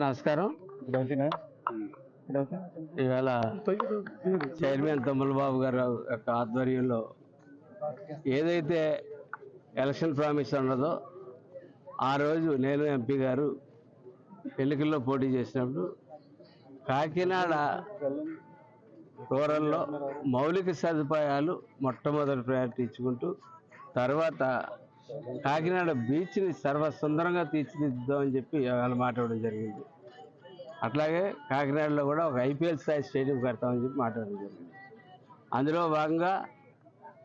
నమస్కారం. ఇవాళ చైర్మన్ తమ్ముల బాబు గారు యొక్క ఆధ్వర్యంలో ఏదైతే ఎలక్షన్ ప్రామిస్ ఉన్నదో ఆ రోజు నేను ఎంపీ గారు ఎన్నికల్లో పోటీ చేసినప్పుడు కాకినాడ రూరల్లో మౌలిక సదుపాయాలు మొట్టమొదటి ప్రయారిటీ ఇచ్చుకుంటూ తర్వాత కాకినాడ బీచ్ని సర్వసుందరంగా తీర్చిదిద్దామని చెప్పి వాళ్ళు మాట్లాడడం జరిగింది. అట్లాగే కాకినాడలో కూడా ఒక ఐపీఎల్ స్థాయి స్టేడియం కడతామని చెప్పి మాట్లాడడం జరిగింది. అందులో భాగంగా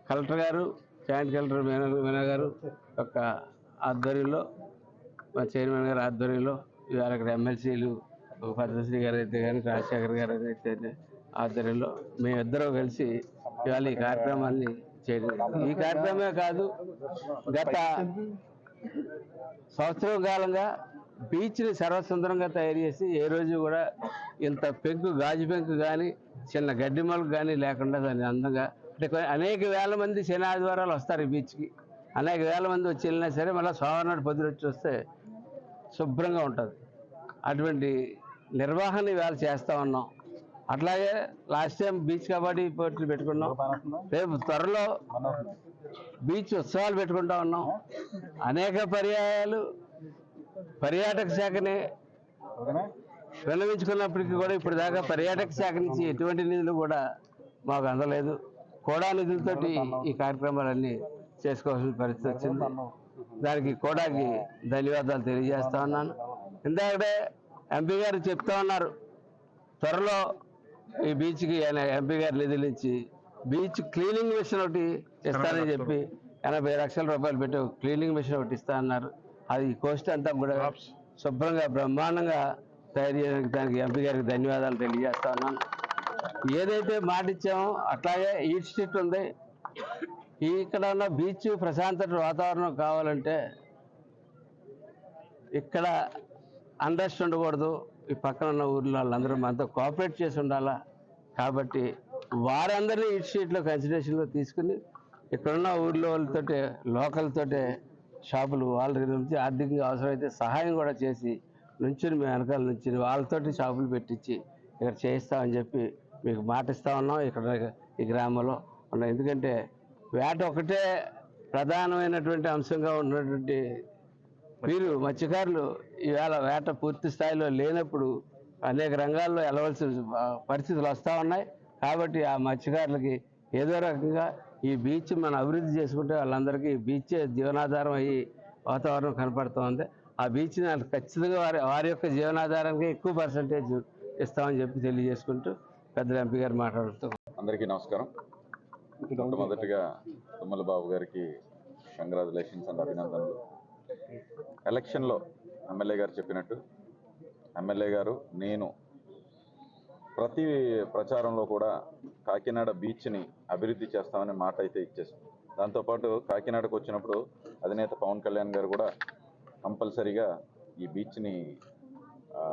కలెక్టర్ గారు జాయింట్ కలెక్టర్ మీనా మీనా గారు యొక్క ఆధ్వర్యంలో మా చైర్మన్ గారి ఆధ్వర్యంలో ఇవాళ అక్కడ ఎమ్మెల్సీలు పద్మశ్రీ గారు అయితే కానీ రాజశేఖర్ గారు అయితే ఆధ్వర్యంలో మేమిద్దరం కలిసి ఇవాళ ఈ కార్యక్రమాన్ని ఈ కార్యక్రమమే కాదు గత సంవత్సరం కాలంగా బీచ్ని సర్వసుందరంగా తయారు చేసి ఏ రోజు కూడా ఇంత పెంకు గాజు పెంకు కానీ చిన్న గడ్డి మొలకు కానీ లేకుండా దాన్ని అందంగా అంటే అనేక వేల మంది శని ఆదివారాలు వస్తారు ఈ బీచ్కి. అనేక వేల మంది వచ్చి వెళ్ళినా సరే మళ్ళీ సోమవారం పొద్దున వచ్చి వస్తే శుభ్రంగా ఉంటుంది. అటువంటి నిర్వహణ ఇవాళ చేస్తూ ఉన్నాం. అట్లాగే లాస్ట్ టైం బీచ్ కబడ్డీ పోటీలు పెట్టుకున్నాం. రేపు త్వరలో బీచ్ ఉత్సవాలు పెట్టుకుంటా ఉన్నాం. అనేక పర్యాయాలు పర్యాటక శాఖని విన్నవించుకున్నప్పటికీ కూడా ఇప్పుడు దాకా పర్యాటక శాఖ నుంచి ఎటువంటి నిధులు కూడా మాకు అందలేదు. కోడా నిధులతోటి ఈ కార్యక్రమాలన్నీ చేసుకోవాల్సిన పరిస్థితి వచ్చింది. దానికి కోడాకి ధన్యవాదాలు తెలియజేస్తా ఉన్నాను. ఇందాకడే ఎంపీ గారు చెప్తా ఉన్నారు త్వరలో ఈ బీచ్కి ఆయన ఎంపీ గారు నిధులు ఇచ్చి బీచ్ క్లీనింగ్ మిషన్ ఒకటి ఇస్తానని చెప్పి ఎనభై లక్షల రూపాయలు పెట్టి క్లీనింగ్ మిషన్ ఒకటి ఇస్తా అన్నారు. అది కోస్ట్ అంతా కూడా శుభ్రంగా బ్రహ్మాండంగా తయారు చేయడానికి దానికి ఎంపీ గారికి ధన్యవాదాలు తెలియజేస్తా ఉన్నాను. ఏదైతే మాట ఇచ్చామో అట్లాగే ఈట్ స్ట్రీట్ ఉంది. ఇక్కడ ఉన్న బీచ్ ప్రశాంత వాతావరణం కావాలంటే ఇక్కడ అండర్స్ట్ ఉండకూడదు. ఈ పక్కన ఉన్న ఊర్లో వాళ్ళందరూ మనతో కోఆపరేట్ చేసి ఉండాలా? కాబట్టి వారందరినీ ఇటు షీట్లో కన్సిడరేషన్లో తీసుకుని ఇక్కడున్న ఊళ్ళో వాళ్ళతోటి లోకల్తోటే షాపులు వాళ్ళ నుంచి ఆర్థికంగా అవసరమైతే సహాయం కూడా చేసి నుంచుని మేము వెనకాల నుంచి వాళ్ళతోటి షాపులు పెట్టించి ఇక్కడ చేయిస్తామని చెప్పి మీకు మాట ఇస్తా ఉన్నాం ఇక్కడ ఈ గ్రామంలో. ఉన్నాం ఎందుకంటే వేట ఒకటే ప్రధానమైనటువంటి అంశంగా ఉన్నటువంటి వీరు మత్స్యకారులు ఈవేళ వేట పూర్తి స్థాయిలో లేనప్పుడు అనేక రంగాల్లో వెళ్ళవలసిన పరిస్థితులు వస్తూ ఉన్నాయి. కాబట్టి ఆ మత్స్యకారులకి ఏదో రకంగా ఈ బీచ్ మనం అభివృద్ధి చేసుకుంటే వాళ్ళందరికీ ఈ బీచే జీవనాధారం అయ్యి వాతావరణం కనపడుతోంది ఆ బీచ్ని ఖచ్చితంగా వారి వారి యొక్క జీవనాధారానికి ఎక్కువ పర్సంటేజ్ ఇస్తామని చెప్పి తెలియజేసుకుంటూ పెద్దల ఎంపీ గారు మాట్లాడుతూ అందరికీ నమస్కారం. మొట్టమొదటిగా తుమ్మల బాబు గారికి కంగ్రాచులేషన్స్ అండ్ అభినందనలు. ఎలక్షన్లో ఎమ్మెల్యే గారు చెప్పినట్టు ఎమ్మెల్యే గారు నేను ప్రతి ప్రచారంలో కూడా కాకినాడ బీచ్ని అభివృద్ధి చేస్తామని మాట అయితే ఇచ్చేసాం దాంతోపాటు కాకినాడకు వచ్చినప్పుడు అధినేత పవన్ కళ్యాణ్ గారు కూడా కంపల్సరీగా ఈ బీచ్ని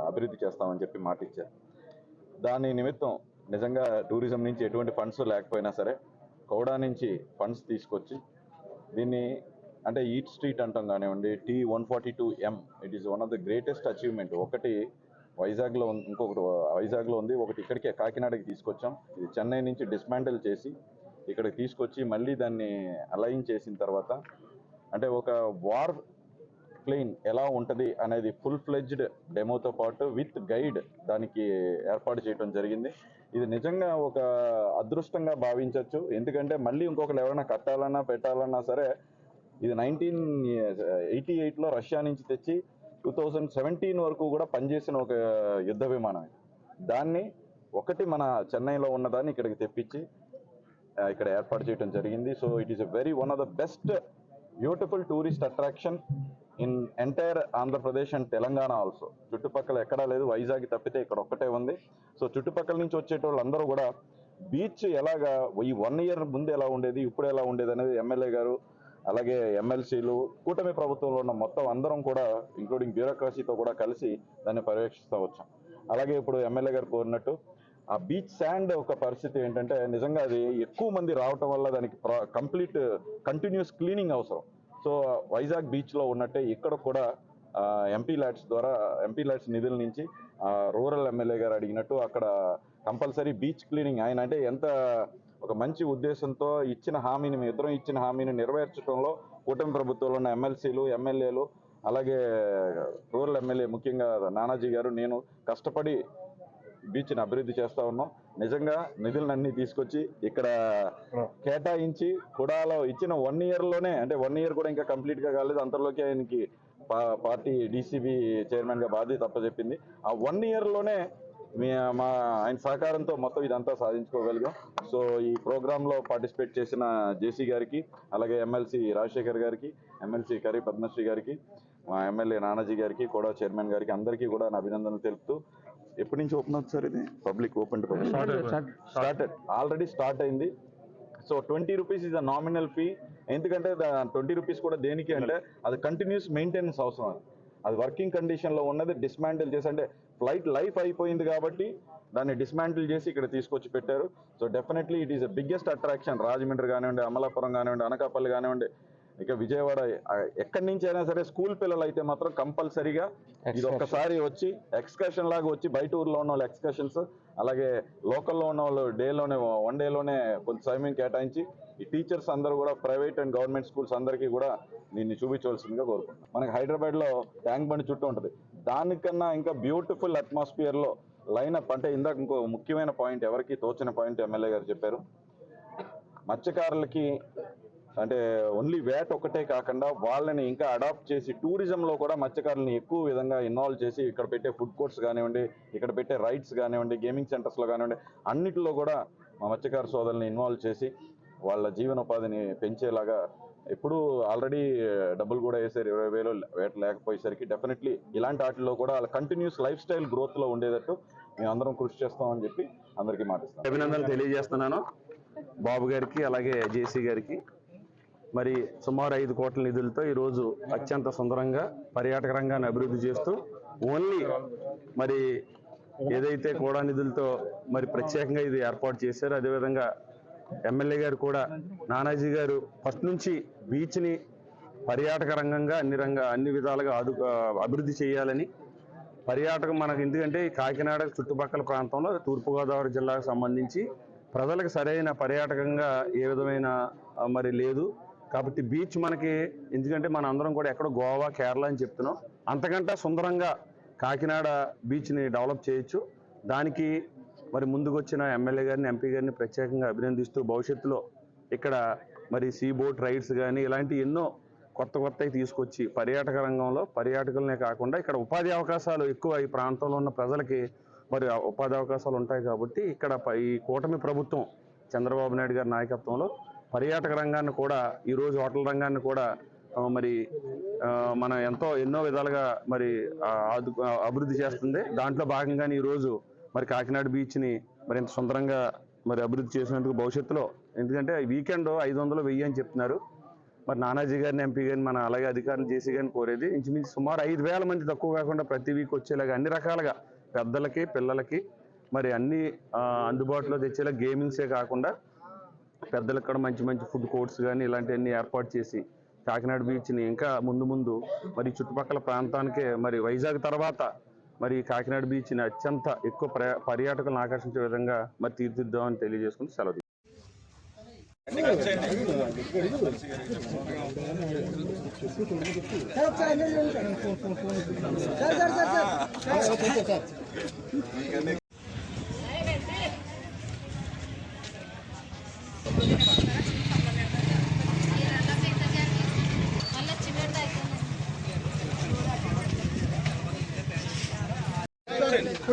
అభివృద్ధి చేస్తామని చెప్పి మాట ఇచ్చారు. దాని నిమిత్తం నిజంగా టూరిజం నుంచి ఎటువంటి ఫండ్స్ లేకపోయినా సరే కౌడా నుంచి ఫండ్స్ తీసుకొచ్చి దీన్ని అంటే ఈట్ స్ట్రీట్ అంటాం కానివ్వండి T one forty two M it is one of the greatest achievement ఒకటి వైజాగ్లో ఉంది ఇంకొకటి వైజాగ్లో ఉంది ఒకటి ఇక్కడికే కాకినాడకి తీసుకొచ్చాం. ఇది చెన్నై నుంచి డిస్మాంటిల్ చేసి ఇక్కడికి తీసుకొచ్చి మళ్ళీ దాన్ని అలైన్ చేసిన తర్వాత అంటే ఒక వార్ ప్లేన్ ఎలా ఉంటుంది అనేది ఫుల్ ఫ్లెడ్జ్డ్ డెమోతో పాటు విత్ గైడ్ దానికి ఏర్పాటు చేయడం జరిగింది. ఇది నిజంగా ఒక అదృష్టంగా భావించవచ్చు ఎందుకంటే మళ్ళీ ఇంకొకరు ఎవరైనా కట్టాలన్నా పెట్టాలన్నా సరే ఇది నైన్టీన్ ఎయిటీ ఎయిట్లో రష్యా నుంచి తెచ్చి టూ థౌజండ్ సెవెంటీన్ వరకు కూడా పనిచేసిన ఒక యుద్ధ విమానం దాన్ని ఒకటి మన చెన్నైలో ఉన్నదాన్ని ఇక్కడికి తెప్పించి ఇక్కడ ఏర్పాటు చేయడం జరిగింది. So it is a very one of the best beautiful tourist attraction in entire Andhra Pradesh and Telangana also చుట్టుపక్కల ఎక్కడా లేదు వైజాగ్ తప్పితే ఇక్కడ ఒక్కటే ఉంది. సో చుట్టుపక్కల నుంచి వచ్చేటోళ్ళందరూ కూడా బీచ్ ఎలాగా ఈ వన్ ఇయర్ ముందు ఎలా ఉండేది ఇప్పుడు ఎలా ఉండేది అనేది ఎమ్మెల్యే గారు అలాగే ఎమ్మెల్సీలు కూటమి ప్రభుత్వంలో ఉన్న మొత్తం అందరం కూడా ఇంక్లూడింగ్ బ్యూరోక్రసీతో కూడా కలిసి దాన్ని పర్యవేక్షిస్తూ వచ్చాం. అలాగే ఇప్పుడు ఎమ్మెల్యే గారు కోరినట్టు ఆ బీచ్ శాండ్ ఒక పరిస్థితి ఏంటంటే నిజంగా అది ఎక్కువ మంది రావటం వల్ల దానికి కంప్లీట్ కంటిన్యూస్ క్లీనింగ్ అవసరం. సో వైజాగ్ బీచ్లో ఉన్నట్టే ఇక్కడ కూడా ఎంపీ ల్యాడ్స్ ద్వారా ఎంపీ ల్యాడ్స్ నిధుల నుంచి రూరల్ ఎమ్మెల్యే గారు అడిగినట్టు అక్కడ కంపల్సరీ బీచ్ క్లీనింగ్ ఆయన అంటే ఎంత ఒక మంచి ఉద్దేశంతో ఇచ్చిన హామీని మీ ఇద్దరం ఇచ్చిన హామీని నెరవేర్చడంలో కూటమి ప్రభుత్వంలో ఉన్న ఎమ్మెల్సీలు ఎమ్మెల్యేలు అలాగే రూరల్ ఎమ్మెల్యే ముఖ్యంగా నానాజీ గారు నేను కష్టపడి బీచ్ని అభివృద్ధి చేస్తా ఉన్నాం. నిజంగా నిధులన్నీ తీసుకొచ్చి ఇక్కడ కేటాయించి కుడాలో ఇచ్చిన వన్ ఇయర్లోనే అంటే వన్ ఇయర్ కూడా ఇంకా కంప్లీట్గా కాలేదు. అంతలోకి ఆయనకి పార్టీ డీసీబీ చైర్మన్గా బాధ్యత తప్పచెప్పింది ఆ వన్ ఇయర్లోనే మీ మా ఆయన సహకారంతో మొత్తం ఇదంతా సాధించుకోగలిగాం. సో ఈ ప్రోగ్రాంలో పార్టిసిపేట్ చేసిన జేసీ గారికి అలాగే ఎమ్మెల్సీ రాజశేఖర్ గారికి ఎమ్మెల్సీ కరీ పద్మశ్రీ గారికి మా ఎమ్మెల్యే నానాజీ గారికి కూడా చైర్మన్ గారికి అందరికీ కూడా నా అభినందనలు తెలుపుతూ ఎప్పటి నుంచి ఓపెన్ అవుతుంది సార్ ఇది? Public open started already start అయింది. So twenty rupees is a nominal fee. ఎందుకంటే ట్వంటీ రూపీస్ కూడా దేనికి అంటే అది కంటిన్యూస్ మెయింటెనెన్స్ అవసరం అది. అది వర్కింగ్ కండిషన్లో ఉన్నది డిస్మాంటిల్ చేసి అంటే ఫ్లైట్ లైఫ్ అయిపోయింది కాబట్టి దాన్ని డిస్మాంటిల్ చేసి ఇక్కడ తీసుకొచ్చి పెట్టారు. So definitely it is the biggest attraction Rajahmundry కానివ్వండి అమలాపురం కానివ్వండి అనకాపల్లి కానివ్వండి ఇక విజయవాడ ఎక్కడి నుంచి అయినా సరే స్కూల్ పిల్లలు అయితే మాత్రం కంపల్సరీగా ఇది ఒక్కసారి వచ్చి ఎక్స్కర్షన్ లాగా వచ్చి బయట ఊర్లో ఉన్న వాళ్ళు ఎక్స్కర్షన్స్ అలాగే లోకల్లో ఉన్న వాళ్ళు డేలోనే వన్ డేలోనే కొంత సమయం కేటాయించి ఈ టీచర్స్ అందరూ కూడా ప్రైవేట్ అండ్ గవర్నమెంట్ స్కూల్స్ అందరికీ కూడా దీన్ని చూపించవలసిందిగా కోరుకుంటున్నాం. మనకి హైదరాబాద్లో ట్యాంక్ బండి చుట్టూ ఉంటుంది. దానికన్నా ఇంకా బ్యూటిఫుల్ అట్మాస్ఫియర్లో లైనప్ అంటే ఇందాక ఇంకో ముఖ్యమైన పాయింట్ ఎవరికి తోచిన పాయింట్ ఎమ్మెల్యే గారు చెప్పారు. మత్స్యకారులకి అంటే ఓన్లీ వేట ఒకటే కాకుండా వాళ్ళని ఇంకా అడాప్ట్ చేసి టూరిజంలో కూడా మత్స్యకారులని ఎక్కువ విధంగా ఇన్వాల్వ్ చేసి ఇక్కడ పెట్టే ఫుడ్ కోర్ట్స్ కానివ్వండి ఇక్కడ పెట్టే రైడ్స్ కానివ్వండి గేమింగ్ సెంటర్స్లో కానివ్వండి అన్నిటిలో కూడా మా మత్స్యకార సోదరుల్ని ఇన్వాల్వ్ చేసి వాళ్ళ జీవనోపాధిని పెంచేలాగా ఇప్పుడు ఆల్రెడీ డబ్బులు కూడా వేసారు. ఇరవై వేలు వేట లేకపోయేసరికి డెఫినెట్లీ ఇలాంటి వాటిల్లో కూడా వాళ్ళ కంటిన్యూస్ లైఫ్ స్టైల్ గ్రోత్లో ఉండేటట్టు మేము అందరం కృషి చేస్తామని చెప్పి అందరికీ మాటిస్తాం అభినందనలు తెలియజేస్తున్నాను. బాబు గారికి అలాగే జేసీ గారికి. మరి సుమారు ఐదు కోట్ల నిధులతో ఈరోజు అత్యంత సుందరంగా పర్యాటక రంగాన్ని అభివృద్ధి చేస్తూ ఓన్లీ మరి ఏదైతే కూడా నిధులతో మరి ప్రత్యేకంగా ఇది ఏర్పాటు చేశారు అదేవిధంగా ఎమ్మెల్యే గారు కూడా నానాజీ గారు ఫస్ట్ నుంచి బీచ్ని పర్యాటక రంగంగా అన్ని రంగ అన్ని విధాలుగా అదు అభివృద్ధి చేయాలని పర్యాటకం మనకు ఎందుకంటే కాకినాడ చుట్టుపక్కల ప్రాంతంలో తూర్పుగోదావరి జిల్లాకు సంబంధించి ప్రజలకు సరైన పర్యాటకంగా ఏ విధమైన మరి లేదు. కాబట్టి బీచ్ మనకి ఎందుకంటే మన అందరం కూడా ఎక్కడో గోవా కేరళ అని చెప్తున్నాం. అంతకంటే సుందరంగా కాకినాడ బీచ్ని డెవలప్ చేయొచ్చు. దానికి మరి ముందుకు వచ్చిన ఎమ్మెల్యే గారిని ఎంపీ గారిని ప్రత్యేకంగా అభినందిస్తూ భవిష్యత్తులో ఇక్కడ మరి సీ బోట్ రైడ్స్ కానీ ఇలాంటి ఎన్నో కొత్త కొత్తవి తీసుకొచ్చి పర్యాటక రంగంలో పర్యాటకులనే కాకుండా ఇక్కడ ఉపాధి అవకాశాలు ఎక్కువ ఈ ప్రాంతంలో ఉన్న ప్రజలకి మరి ఉపాధి అవకాశాలు ఉంటాయి కాబట్టి ఇక్కడ ఈ కూటమి ప్రభుత్వం చంద్రబాబు నాయుడు గారి నాయకత్వంలో పర్యాటక రంగాన్ని కూడా ఈరోజు హోటల్ రంగాన్ని కూడా మరి మనం ఎంతో ఎన్నో విధాలుగా మరి అభివృద్ధి చేస్తుంది. దాంట్లో భాగంగానే ఈరోజు మరి కాకినాడ బీచ్ని మరి ఇంత సుందరంగా మరి అభివృద్ధి చేసినందుకు భవిష్యత్తులో ఎందుకంటే వీకెండ్ ఐదు వందలు వెయ్యి అని చెప్తున్నారు. మరి నానాజీ గారిని ఎంపీ గారిని మన అలాగే అధికారులు చేసి గారిని కోరేది ఇంచుమించు సుమారు ఐదు వేల మంది తక్కువ కాకుండా ప్రతి వీక్ వచ్చేలాగా అన్ని రకాలుగా పెద్దలకి పిల్లలకి మరి అన్ని అందుబాటులో తెచ్చేలా గేమింగ్సే కాకుండా పెద్దలకు కూడా మంచి మంచి ఫుడ్ కోర్ట్స్ కానీ ఇలాంటివన్నీ ఏర్పాటు చేసి కాకినాడ బీచ్ని ఇంకా ముందు ముందు మరి చుట్టుపక్కల ప్రాంతానికే మరి వైజాగ్ తర్వాత మరి కాకినాడ బీచ్ని అత్యంత ఎక్కువ పర్యాటకులను ఆకర్షించే విధంగా మరి తీర్చిద్దామని తెలియజేసుకుని సెలవు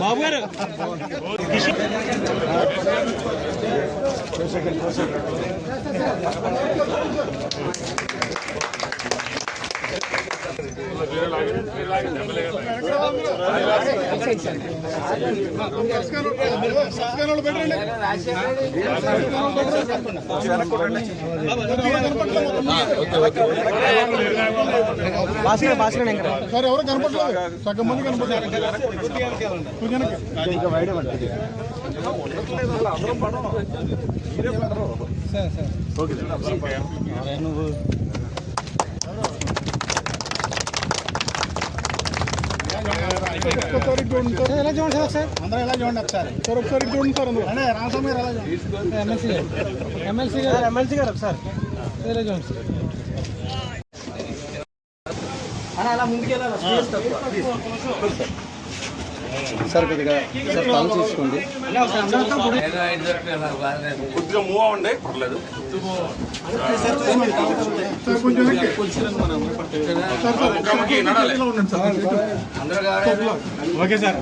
బాబు గారు. సార్ ఎవరు కనపడలేదు సగం మంది కనపడలేదు కొంచెం ఒకసారి చూడండి సార్ ఎలా చూడండి సార్ సార్ అందరూ ఎలా చూడండి ఒకసారి సార్ ఒకసారి చూడండి సార్ అందరూ అనే రామస్వామి గారు ఎలా చూడండి ఎమ్మెల్సీ గారు ఎమ్మెల్సీ గారు ఎమ్మెల్సీ గారు ఒకసారి ఎలా చూడండి సార్ సార్ కొద్దిగా సార్ తల చూసుకోండి. కొద్దిగా మూవ్ అవ్వండి. పర్లేదు. సార్. కొంచెం వెనక్కి. సార్ సార్ ముఖాముఖి నడాలి. ఇలా ఉండండి సార్. Okay sir.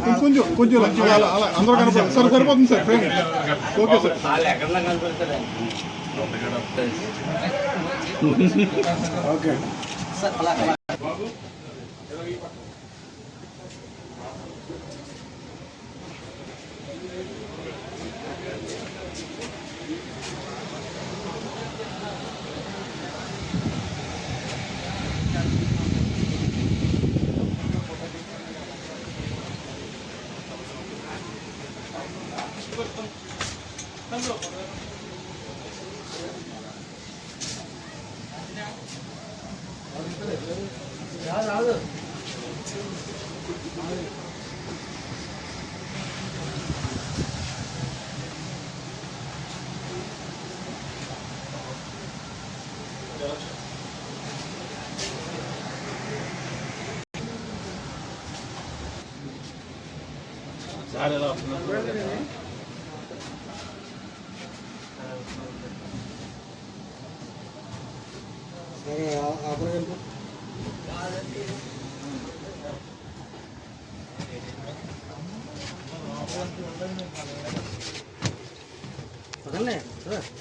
కొంచెం కొంచెం ఇలా, అలా అలా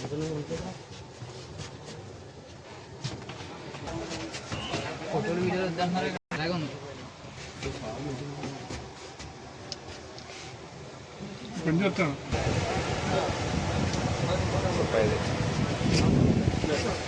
అందరూ కనపడాలి సార్ సరిపోతుంది సార్